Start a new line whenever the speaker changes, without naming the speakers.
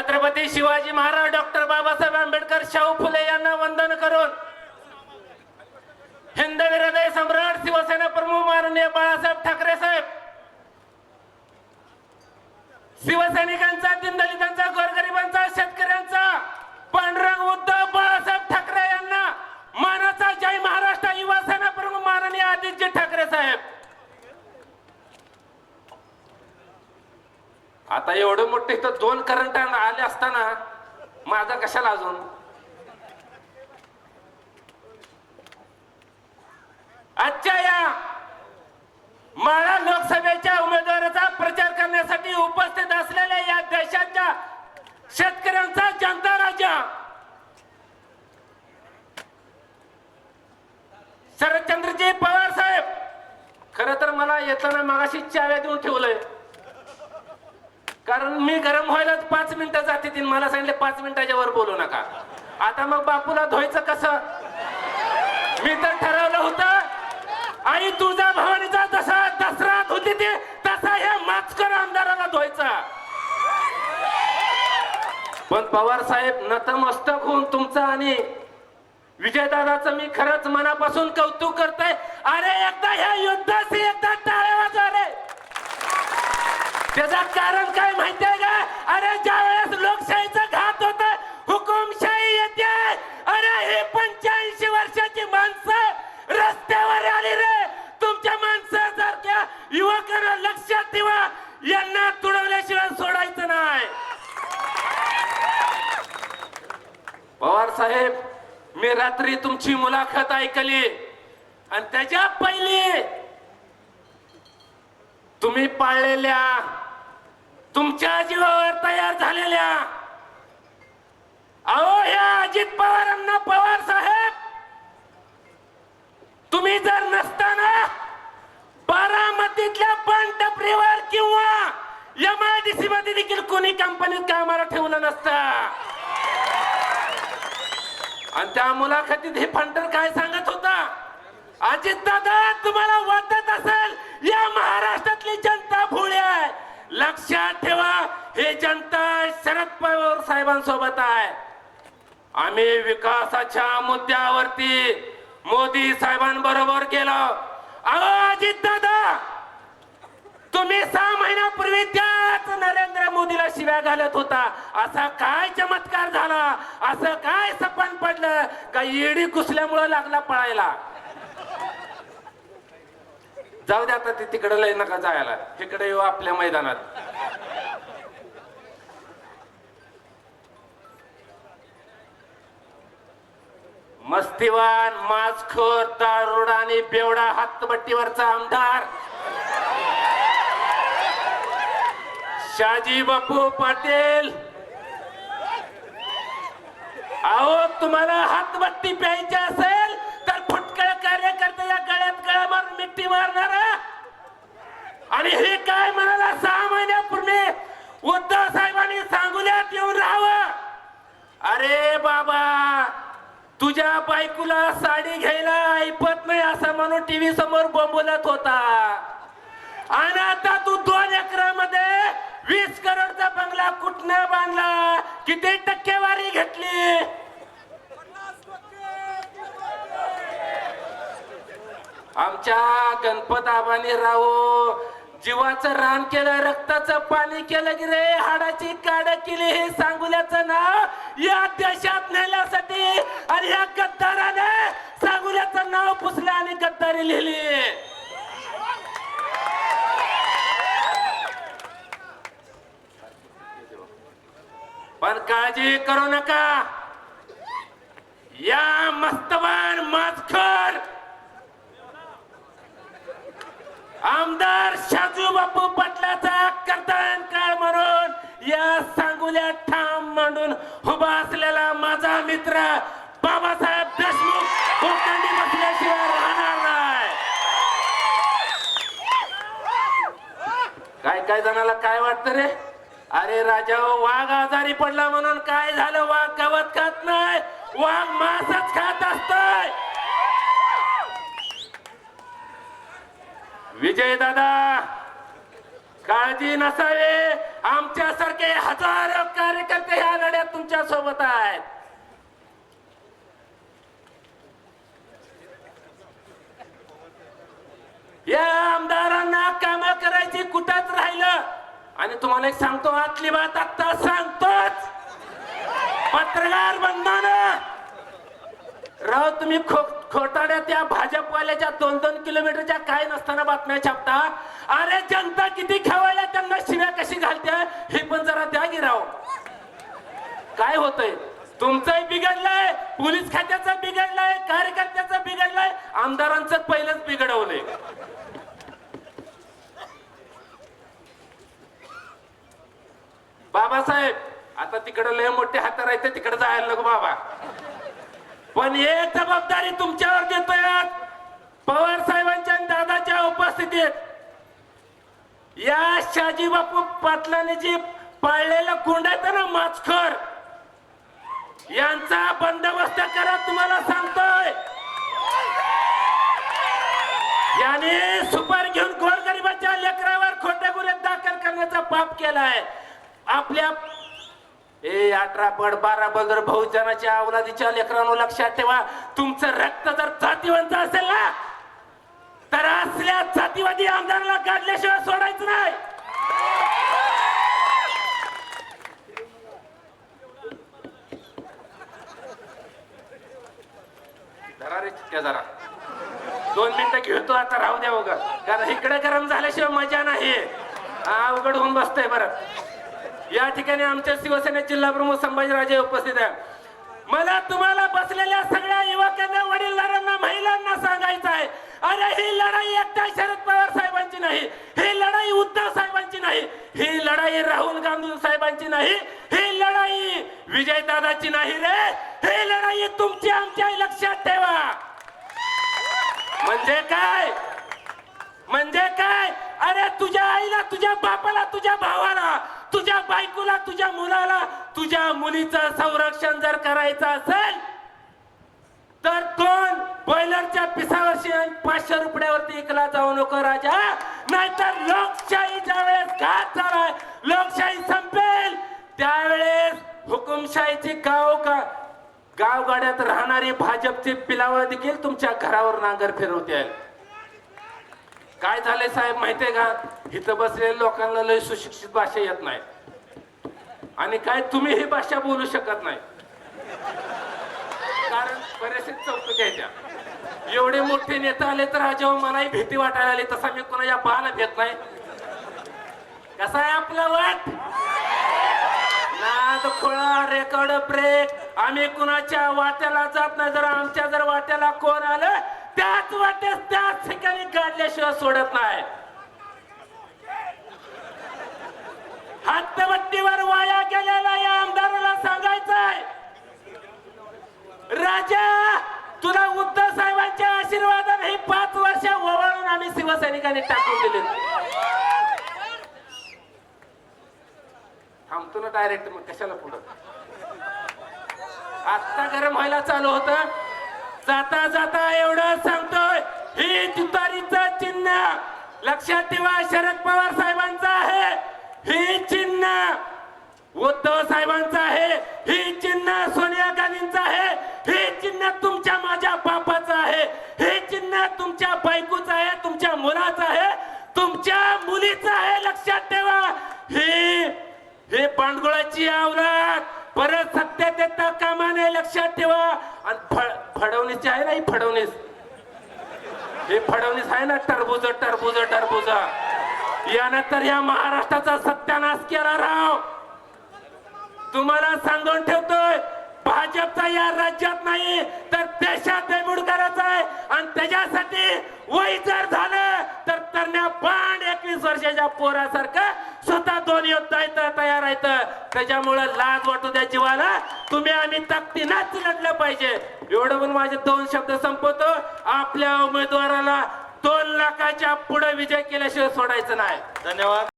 Chhatrapati Shivaji Maharaj doctor Babasaheb Ambedkar Shahu Phule यांना वंदन करून हिंदवी हृदय सम्राट शिवसेना प्रमुख माननीय बाळासाहेब ठाकरे साहेब शिवसैनिकांचा दिनदलितांचा गोरगरिबांचा शेतकऱ्यांचा पांडुरंग उद्धव बाळासाहेब ठाकरे यांना मानाचा जय महाराष्ट्र युवा सेना प्रमुख माननीय आदित्य ठाकरे साहेब आता एवढं मोठे इथं दोन करंट आले असताना माझा कशाला अजून? आजच्या या माळा लोकसभेच्या उमेदवाराचा प्रचार करण्यासाठी उपस्थित असलेल्या या देशाच्या शेतकऱ्यांचा जनता राजा शरदचंद्रजी पवार साहेब खर तर मला येताना मागाशी चाव्या देऊन ठेवलं कारण मी गरम व्हायलाच पाच मिनिटं जाते तीन. मला सांगितले पाच मिनिटाच्या वर बोलू नका. आता मग बापूला धुवायचं कसं? मी तर ठरवलं होतं आई तुळजा भवानीचा जसा दसरा होती ते तसा ह्या माचकर आमदाराला धुवायचा. पण पवार साहेब नतमस्तक होऊन तुमचा आणि विजयदादाचं मी खरंच मनापासून कौतुक करतोय. अरे एकदा ह्या युद्धाशी एकदा टाळ्या वाजवा त्याचं कारण काय माहितीये का? अरे ज्या वेळेस लोकशाहीचा घात होत हुकुमशाही येते. अरे ही पंच्याऐंशी वर्षाची माणसं रस्त्यावर आली रे. तुमच्या माणसासारख्या युवकांना लक्षात ठेवा यांना तुडवल्याशिवाय सोडायचं नाही. पवार साहेब मी रात्री तुमची मुलाखत ऐकली. आणि त्याच्या पहिली तुम्ही पाळलेल्या तुमच्या जीवावर तयार झालेल्या अहो ह्या अजित पवारांना पवार साहेब तुम्ही जर नसताना बारामतीतल्या पानटपरीवर किंवा एमआयडीसी मध्ये देखील कोणी कंपनीत कामाला ठेवलं नसतं. आणि त्या मुलाखतीत हे फंटर काय सांगत होता? अजित दादा तुम्हाला वाटत असेल या महाराष्ट्रातली जनता लक्षात ठेवा हे जनता शरद पवार साहेबांसोबत आहे. आम्ही विकासाच्या मुद्द्यावरती मोदी साहेबांबरोबर गेलो अहो अजित दादा तुम्ही सहा महिन्यापूर्वी त्याच नरेंद्र मोदीला शिव्या घालत होता. असा काय चमत्कार झाला? असं काय सपन पडलं? का येडी घुसल्यामुळं लागला पळायला? जाऊ दे आता ते तिकडे लय नका जायला. तिकडे येऊ आपल्या मैदानात. मस्तीवान माजखोर तारुड आणि बेवडा हातबट्टीवरचा आमदार. शाजी बापू पाटील. अहो तुम्हाला हातबट्टी प्यायची असेल? गळ्यावर मिट्टी मारणार आणि हे काय म्हणाला? सहा महिन्यापूर्वी उद्धव साहेबांनी सांगुल्यात येऊन राहावं. अरे बाबा तुझ्या बायकोला साडी घ्यायला ऐपत नाही असं म्हणून टीव्ही समोर बोंबलत होता. आणि आता तू दोन एकरामध्ये वीस करोडचा बंगला कुठनं बांधला? किती टक्केवारी घेतली? आमच्या गणपत आबाने राहो. जीवाचं रान केलं रक्ताचं पाणी केलं की रे हाडाची काड केली हे सांगुल्याचं नाव या देशात नेल्यासाठी आणि या गद्दाराने सांगुल्याचं नाव पुसलं आणि गद्दारी लिहिली. पण काळजी करू नका. या मस्तवान माजखर आमदार शाजू बापू पाटलाचा कर्तन काळ म्हणून या सांगुल्या ठाम मांडून उभा असलेला माझा मित्र बाबासाहेब देशमुख कोकणी बसल्याशिवाय राहणार नाही. काय काय जणाला काय वाटतं रे? अरे राजा वाघ आजारी पडला म्हणून काय झालं? वाघ गवत खात नाही वाघ मासच खात असतोय. विजय दादा काळजी नसावे. आमच्यासारखे हजारो कार्यकर्ते ह्या लढ्यात तुमच्यासोबत आहेत. या आमदारांना काम करायची कुठंच राहिलं. आणि तुम्हाला एक सांगतो आतली बात आता सांगतोच. पत्रकार बंधन राव तुम्ही खो खोटाड्या त्या भाजपवाल्याच्या दोन दोन किलोमीटरच्या काय नसताना बातम्या छापता? अरे जनता किती खेवायला त्यांना शिव्या कशी घालते? हे पण जरा द्या की राव. काय होतंय? तुमचंही बिघडलंय पोलीस खात्याचं बिघडलंय कार्यकर्त्याचं बिघडलंय आमदारांचं पहिलंच बिघडवलंय. बाबासाहेब आता तिकडे लय मोठे हातार आहेत तिकडे जायला नको बाबा. पण एक जबाबदारी तुमच्यावर देतोय आज. पवार साहेबांच्या दादाच्या उपस्थितीत. या शाजी बापू पाटलाने जी पाळलेलं कुंड आहे ना माचखर. यांचा बंदोबस्त करा तुम्हाला सांगतोय. याने सुपार घेऊन गोरगरिबाच्या लेकरावर खोट्या गुन्ह्यात दाखल करण्याचा पाप केलाय. आपल्या ए अठरा पड बारा बलदर बहुजनाच्या अवलादीच्या लेकरांनो लक्षात ठेवा. तुमचं रक्त जर जातीवंत असेल ना तर असल्या जातीवादी आमदाराला काढल्याशिवाय सोडायचं नाही. धरा रे चित्त्या जरा. दोन मिनिटं घेतो आता राहू द्या बघा कारण इकडे गरम झाल्याशिवाय मजा नाही. हा अवघड होऊन बसतंय बरं या ठिकाणी आमच्या शिवसेना जिल्हा प्रमुख संभाजीराजे उपस्थित आहे मला तुम्हाला बसलेल्या सगळ्या युवकांना वडीलधारांना महिलांना सांगायचं आहे. अरे ही लढाई एकट्या शरद पवार साहेबांची नाही. ही लढाई उद्धव साहेबांची नाही. ही लढाई राहुल गांधी साहेबांची नाही. ही लढाई विजय दादाची नाही रे. ही लढाई तुमची आमच्या लक्षात ठेवा. म्हणजे काय? म्हणजे काय? अरे तुझ्या आईला तुझ्या बापाला तुझ्या भावाला तुझ्या बायकोला तुझ्या मुलाला तुझ्या मुलीचं संरक्षण जर करायचं असेल तर दोन बॉयलरच्या पिसावरशी पाचशे रुपयावरती इकला जाऊ नको राजा. नाहीतर लोकशाही ज्या वेळेस घात झालाय लोकशाही संपेल. त्यावेळेस हुकुमशाहीची गाव का गावगाड्यात राहणारी भाजपची पिलावळ देखील तुमच्या घरावर नांगर फिरवते. काय झालंय साहेब माहितीये का? इथं बसलेल्या लोकांना लय सुशिक्षित भाषा येत नाही. आणि काय तुम्ही ही भाषा बोलू शकत नाही. कारण बरेचसे चौकशी आहे त्या. एवढे मोठे नेता आले तर हा जेव्हा मलाही भीती वाटायला आली तसा मी कोणाच्या पाहायला भेट नाही. कसा आहे आपला वाट? नाद खोळा रेकॉर्ड ब्रेक. आम्ही कुणाच्या वाट्याला जात नाही. जर आमच्या जर वाट्याला कोण आलं त्याच वाट्यास त्याच ठिकाणी काढल्याशिवाय सोडत नाही. हत्तबत्तीवर वाया गेलेला या आमदाराला सांगायचं आहे राजा तुला उद्धव साहेबांच्या आशीर्वादाने ही पाच वर्ष ओवाळून आम्ही शिवसैनिकांनी टाकून दिले थांबतो ना डायरेक्ट मग कशाला पुढं? आत्ता गरम व्हायला चालू होतं. जाता जाता एवढं सांगतोय. ही तुतारीचं चिन्ह. लक्षात ठेवा शरद पवार साहेबांचं आहे. ही चिन्ह. उद्धव साहेबांचं आहे. ही चिन्ह सोनिया गांधींचं आहे. हे चिन्ह तुमच्या माझ्या बापाचं आहे. हे चिन्ह तुमच्या बायकोचं आहे तुमच्या मुलाचं आहे. तुमच्या मुलीचं आहे लक्षात ठेवा. हे हे पांडगुळाची आवरात परत सत्यात येता कामा नये लक्षात ठेवा. आणि फ- फडवणीची आहे ना ही फडवणीस? हे फडवणीस आहे ना टरबुज टरबुज टरबुज. यानंतर या महाराष्ट्राचा सत्यानाश केला राव. तुम्हाला सांगून ठेवतोय भाजपचा या राज्यात नाही तर देशात बेबूड करायचा आहे. आणि त्याच्यासाठी वय जर झालं तर तरण्या पांड एकवीस वर्षाच्या पोरासारखं स्वतः दोन योद्धा इथं तयार आहेत. त्याच्यामुळे लाज वाटू द्या जीवाला. तुम्ही आम्ही ताकदीनाच लढलं पाहिजे. एवढं पण माझे दोन शब्द संपवतो. आपल्या उमेदवाराला दोन लाखाच्या पुढे विजय केल्याशिवाय सोडायचं नाही.
धन्यवाद.